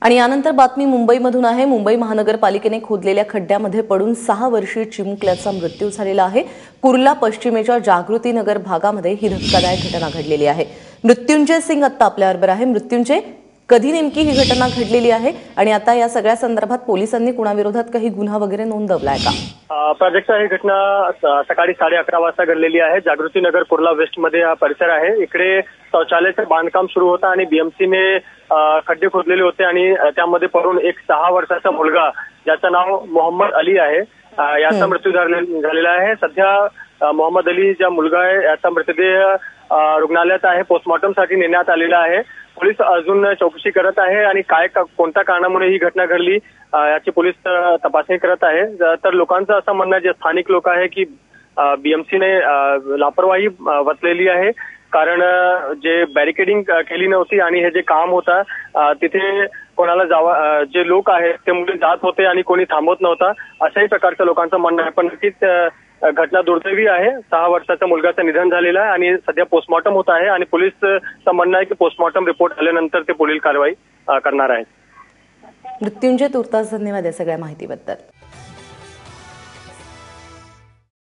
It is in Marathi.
आणि यानंतर बातमी मुंबईमधून आहे. मुंबई महानगरपालिकेने खोदलेल्या खड्ड्यामध्ये पडून सहा वर्षीय चिमुकल्याचा मृत्यू झालेला आहे. कुर्ला पश्चिमेच्या जागृती नगर भागामध्ये ही धक्कादायक घटना घडलेली आहे. मृत्युंजय सिंग आत्ता आपल्याबरोबर आहे. मृत्युंजय कधी नेमकी ही घटना घडलेली आहे? आणि आता या सगळ्या संदर्भात पोलिसांनी कुणाविरोधात काही गुन्हा वगैरे नोंदवलाय का? प्राजक्ता ही घटना सकाळी साडे अकरा वाजता घडलेली आहे. जागृती नगर कुर्ला वेस्टमध्ये हा परिसर आहे. इकडे शौचालयाचं बांधकाम सुरू होतं आणि बीएमसीने खड्डे खोदलेले होते आणि त्यामध्ये पडून एक सहा वर्षाचा मुलगा ज्याचं नाव मोहम्मद अली आहे याचा मृत्यू झाले- झालेला आहे. सध्या मोहम्मद अली ज्या मुलगा आहे याचा मृतदेह रुग्णालयात आहे पोस्टमॉर्टमसाठी नेण्यात आलेला आहे. पोलीस अजून चौकशी करत आहे आणि काय का- कोणत्या कारणामुळे ही घटना घडली याची पोलीस तपासणी करत आहे. तर लोकांचं असं म्हणणं आहे जे स्थानिक लोक आहे की बीएमसीने लापरवाही अ, वचलेली आहे. कारण जे बॅरिकेडिंग केली नव्हती आणि हे जे काम होतं तिथे कोणाला जावा जे लोक आहेत ते मुले जात होते आणि कोणी थांबवत नव्हता अशाही प्रकारचं लोकांचं म्हणणं आहे. पण नक्कीच घटना दुर्दैवी आहे. सहा वर्षाच्या मुलगाचं निधन झालेलं आहे आणि सध्या पोस्टमॉर्टम होत आहे आणि पोलीसचं म्हणणं आहे की पोस्टमॉर्टम रिपोर्ट आल्यानंतर ते पुढील कारवाई करणार आहेत. मृत्युंजय तुर्तास धन्यवाद या सगळ्या माहितीबद्दल.